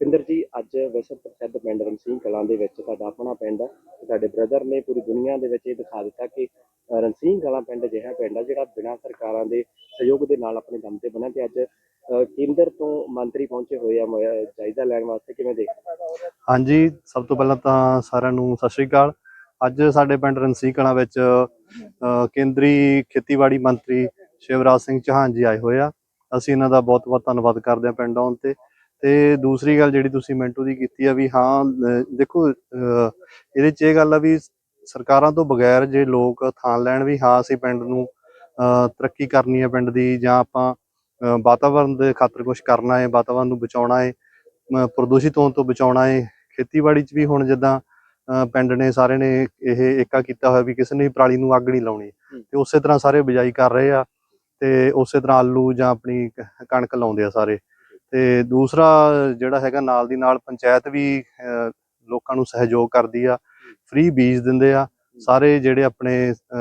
ਪਿੰਦਰ ਜੀ ਅੱਜ ਵਿਸ਼ਵ ਪ੍ਰਸਿੱਧ ਪਿੰਡ ਰਣਸੀਂਹ ਕਲਾਂ ਦੇ ਵਿੱਚ ਤੁਹਾਡਾ ਆਪਣਾ ਪਿੰਡ ਹੈ ਤੁਹਾਡੇ ਬ੍ਰਦਰ ਨੇ ਪੂਰੀ ਦੁਨੀਆ ਦੇ ਵਿੱਚ ਇਹ ਦਿਖਾ ਦਿੱਤਾ ਕਿ ਅ, ਕਲਾਂ ਪਿੰਡ ਅਜਿਹਾ ਪਿੰਡ ਹੈ ਜਿਹੜਾ ਬਿਨਾਂ ਸਰਕਾਰਾਂ ਦੇ ਸਹਿਯੋਗ ਦੇ ਨਾਲ ਆਪਣੇ ਦਮ ਤੇ ਬਣਿਆ ਤੇ ਅੱਜ ਕੇਂਦਰ ਤੋਂ ਮੰਤਰੀ ਪਹੁੰਚੇ ਹੋਏ ਆ ਜਾਇਜ਼ਾ ਲੈਣ ਵਾਸਤੇ ਕਿਵੇਂ ਦੇਖ ਹਾਂਜੀ ਸਭ ਤੋਂ ਪਹਿਲਾਂ ਤਾਂ ਸਾਰਿਆਂ ਨੂੰ ਸਤਿ ਸ਼੍ਰੀ ਅਕਾਲ। ਅੱਜ ਸਾਡੇ ਪਿੰਡ ਰਣਸੀ ਕਲਾਂ ਵਿੱਚ ਕੇਂਦਰੀ ਖੇਤੀਬਾੜੀ ਮੰਤਰੀ ਸ਼ਿਵਰਾਜ ਸਿੰਘ ਚੌਹਾਨ ਜੀ ਆਏ ਹੋਏ ਆ। ਅਸੀਂ ਇਹਨਾਂ ਦਾ ਬਹੁਤ-ਬਹੁਤ ਧੰਨਵਾਦ ਕਰਦੇ ਹਾਂ ਪਿੰਡ ਆਉਣ ਤੇ। ਤੇ ਦੂਸਰੀ ਗੱਲ ਜਿਹੜੀ ਤੁਸੀਂ ਮਿੰਟੂ ਦੀ ਕੀਤੀ ਆ ਵੀ ਹਾਂ ਦੇਖੋ ਇਹਦੇ 'ਚ ਇਹ ਗੱਲ ਆ ਵੀ ਸਰਕਾਰਾਂ ਤੋਂ ਬਗੈਰ ਜੇ ਲੋਕ ਥਾਂ ਲੈਣ ਵੀ ਹਾਂ ਅਸੀਂ ਪਿੰਡ ਨੂੰ ਤਰੱਕੀ ਕਰਨੀ ਹੈ ਪਿੰਡ ਦੀ ਜਾਂ ਆਪਾਂ ਵਾਤਾਵਰਣ ਦੇ ਖਾਤਰ ਕੁਝ ਕਰਨਾ ਹੈ ਵਾਤਾਵਰਣ ਨੂੰ ਬਚਾਉਣਾ ਹੈ ਪ੍ਰਦੂਸ਼ਿਤ ਹੋਣ ਤੋਂ ਬਚਾਉਣਾ ਹੈ ਖੇਤੀਬਾੜੀ 'ਚ ਵੀ ਹੁਣ ਜਿੱਦਾਂ ਪਿੰਡ ਨੇ ਸਾਰੇ ਨੇ ਇਹ ਏਕਾ ਕੀਤਾ ਹੋਇਆ ਵੀ ਕਿਸੇ ਨੇ ਪਰਾਲੀ ਨੂੰ ਅੱਗ ਨਹੀਂ ਲਾਉਣੀ। ਤੇ ਉਸੇ ਤਰ੍ਹਾਂ ਸਾਰੇ ਬਿਜਾਈ ਕਰ ਰਹੇ ਆ ਤੇ ਉਸੇ ਤਰ੍ਹਾਂ ਆਲੂ ਜਾਂ ਆਪਣੀ ਕਣਕ ਲਾਉਂਦੇ ਆ ਸਾਰੇ। ਤੇ ਦੂਸਰਾ ਜਿਹੜਾ ਹੈਗਾ ਨਾਲ ਦੀ ਨਾਲ ਪੰਚਾਇਤ ਵੀ ਲੋਕਾਂ ਨੂੰ ਸਹਿਯੋਗ ਕਰਦੀ ਆ ਫ੍ਰੀ ਬੀਜ ਦਿੰਦੇ ਆ ਸਾਰੇ ਜਿਹੜੇ ਆਪਣੇ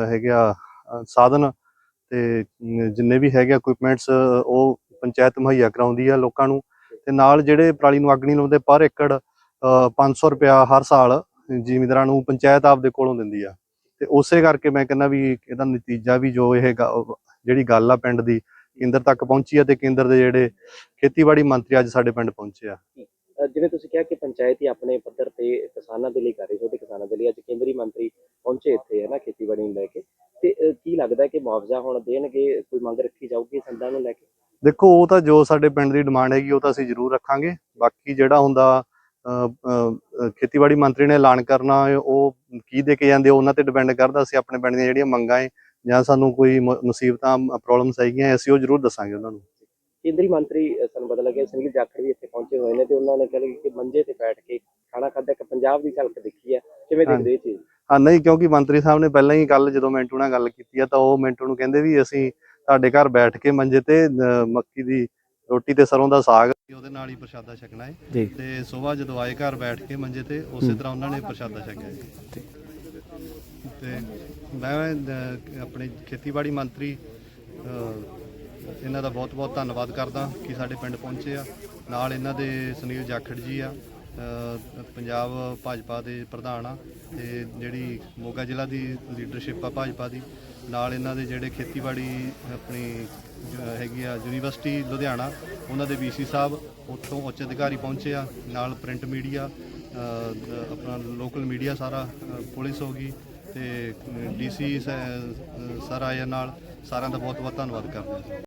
ਹੈਗੇ ਆ ਸਾਧਨ ਤੇ ਜਿੰਨੇ ਵੀ ਹੈਗੇ ਇਕਵਿਪਮੈਂਟਸ ਉਹ ਪੰਚਾਇਤ ਮੁਹੱਈਆ ਕਰਾਉਂਦੀ ਆ ਲੋਕਾਂ ਨੂੰ ਤੇ ਨਾਲ ਜਿਹੜੇ ਪਰਾਲੀ ਨੂੰ ਅੱਗ ਨਹੀਂ ਲਾਉਂਦੇ ਪਰ ਏਕੜ ਅ, 500 ਰੁਪਿਆ ਹਰ ਸਾਲ ਜ਼ਿਮੀਂਦਾਰਾਂ ਨੂੰ ਪੰਚਾਇਤ ਆਪਦੇ ਕੋਲੋਂ ਦਿੰਦੀ ਆ। ਤੇ ਉਸੇ ਕਰਕੇ ਮੈਂ ਕਹਿੰਦਾ ਵੀ ਇਹਦਾ ਨਤੀਜਾ ਵੀ ਜੋ ਇਹ ਗ- ਜਿਹੜੀ ਗੱਲ ਆ ਪਿੰਡ ਦੀ ਕੇਂਦਰ ਤੱਕ ਪਹੁੰਚੀ ਆ ਤੇ ਕੇਂਦਰ ਦੇ ਜਿਹੜੇ ਖੇਤੀਬਾੜੀ ਮੰਤਰੀ ਅੱਜ ਸਾਡੇ ਪਿੰਡ ਪਹੁੰਚੇ ਆ। ਜਿਵੇਂ ਤੁਸੀਂ ਕਿਹਾ ਕਿ ਪੰਚਾਇਤ ਹੀ ਆਪਣੇ ਪੱਧਰ ਤੇ ਕਿਸਾਨਾਂ ਦੇ ਲਈ ਕਰ ਰਹੀ ਛੋਟੇ ਕਿਸਾਨਾਂ ਦੇ ਲਈ ਅੱਜ ਕੇਂਦਰੀ ਮੰਤਰੀ ਪਹੁੰਚੇ ਇੱਥੇ ਹੈ ਨਾ ਖੇਤੀਬਾੜੀ ਨੂੰ ਲੈ ਕੇ। ਤੇ ਕੀ ਲੱਗਦਾ ਕਿ ਮੁਆਵਜ਼ਾ ਹੁਣ ਦੇਣਗੇ ਕੋਈ ਮੰਗ ਰੱਖੀ ਜਾਊਗੀ ਸੰਦਾਂ ਨੂੰ ਲੈ ਕੇ? ਦੇਖੋ ਉਹ ਤਾਂ ਜੋ ਸਾਡੇ ਪਿੰਡ ਦੀ ਡਿਮਾਂਡ ਹੈਗੀ ਉਹ ਤਾਂ ਅਸੀਂ ਜ਼ਰੂਰ ਰੱਖਾਂਗੇ। ਬਾਕੀ ਜਿਹੜਾ ਹੁੰਦਾ ਖੇਤੀਬਾੜੀ ਮੰਤਰੀ ਨੇ ਐਲਾਨ ਕਰਨਾ ਉਹ ਕੀ ਦੇ ਕੇ ਜਾਂਦੇ ਉਹ ਉਹਨਾਂ ਤੇ ਡਿਪੈਂਡ ਕਰਦਾ ਅਸੀਂ ਆਪਣੇ ਪਿੰਡ ਦੀਆਂ ਜਿਹੜੀਆਂ ਮੰਗਾਂ ਹੈ ਜਾਂ ਸਾਨੂੰ ਕੋਈ ਮ- ਮੁਸੀਬਤਾਂ ਪ੍ਰੋਬਲਮਸ ਹੈਗੀਆਂ ਅਸੀਂ ਉਹ ਜ਼ਰੂਰ ਦੱਸਾਂਗੇ ਉਹਨਾਂ ਨੂੰ। ਕੇਂਦਰੀ ਮੰਤਰੀ ਅ, ਸਾਨੂੰ ਪਤਾ ਲੱਗਿਆ ਸੁਨੀਲ ਜਾਖੜ ਵੀ ਇੱਥੇ ਪਹੁੰਚੇ ਹੋਏ ਨੇ ਤੇ ਉਹਨਾਂ ਨੇ ਕਿਹਾ ਕਿ ਮੰਜੇ ਤੇ ਬੈਠ ਕੇ ਖਾਣਾ ਖਾਧਾ ਇੱਕ ਪੰਜਾਬ ਦੀ ਝਲਕ ਦੇਖੀ ਹੈ। ਕਿਵੇਂ ਦੇਖਦੇ ਇਹ ਚੀਜ਼? ਹਾਂ ਨਹੀਂ ਕਿਉਂਕਿ ਮੰਤਰੀ ਸਾਹਿਬ ਨੇ ਪਹਿਲਾਂ ਹੀ ਕੱਲ ਜਦੋਂ ਮਿੰਟੂ ਨਾਲ ਗੱਲ ਕੀਤੀ ਆ ਤਾਂ ਉਹ ਮਿੰਟੂ ਨੂੰ ਕਹਿੰਦੇ ਵੀ ਅਸੀਂ ਤੁਹਾਡੇ ਘਰ ਬੈਠ ਕੇ ਮੰਜੇ ਤੇ ਮੱਕੀ ਦੀ ਰੋਟੀ ਤੇ ਸਰੋਂ ਦਾ ਸਾਗ ਉਹਦੇ ਨਾਲ ਹੀ ਪ੍ਰਸ਼ਾਦਾ ਛਕਣਾ ਹੈ। ਜੀ। ਤੇ ਸਵੇਰ ਜਦੋਂ ਆਏ ਘਰ ਬੈਠ ਕੇ ਮੰਜੇ ਤੇ ਉਸੇ ਤਰ੍ਹਾਂ ਉਹਨਾਂ ਨੇ ਪ੍ਰਸ਼ਾਦਾ ਛਕਿਆ ਜੀ ਤੇ ਮੈਂ ਅਹ, ਆਪਣੇ ਖੇਤੀਬਾੜੀ ਮੰਤਰੀ ਅਹ, ਇਹਨਾਂ ਦਾ ਬਹੁਤ ਬਹੁਤ ਧੰਨਵਾਦ ਕਰਦਾ ਕਿ ਸਾਡੇ ਪਿੰਡ ਪਹੁੰਚੇ ਆ। ਨਾਲ ਇਹਨਾਂ ਦੇ ਸੁਨੀਲ ਜਾਖੜ ਜੀ ਆ ਅਹ, ਪੰਜਾਬ ਭਾਜਪਾ ਦੇ ਪ੍ਰਧਾਨ ਆ ਤੇ ਜਿਹੜੀ ਮੋਗਾ ਜ਼ਿਲ੍ਹਾ ਦੀ ਲੀਡਰਸ਼ਿਪ ਆ ਭਾਜਪਾ ਦੀ। ਨਾਲ ਇਹਨਾਂ ਦੇ ਜਿਹੜੇ ਖੇਤੀਬਾੜੀ ਆਪਣੀ ਜ- ਹੈਗੀ ਆ ਯੂਨੀਵਰਸਿਟੀ ਲੁਧਿਆਣਾ ਉਹਨਾਂ ਦੇ ਵੀਸੀ ਸਾਹਿਬ ਉੱਥੋਂ ਉੱਚ ਅਧਿਕਾਰੀ ਪਹੁੰਚੇ ਆ। ਨਾਲ ਪ੍ਰਿੰਟ ਮੀਡੀਆ ਆਪਣਾ ਲੋਕਲ ਮੀਡੀਆ ਸਾਰਾ ਅ, ਪੁਲਿਸ ਹੋ ਗਈ। ਤੇ ਡੀਸੀ ਸਰ ਆਏ ਨਾਲ ਸਾਰਿਆਂ ਦਾ ਬਹੁਤ ਬਹੁਤ ਧੰਨਵਾਦ ਕਰਦੇ ਹਾਂ।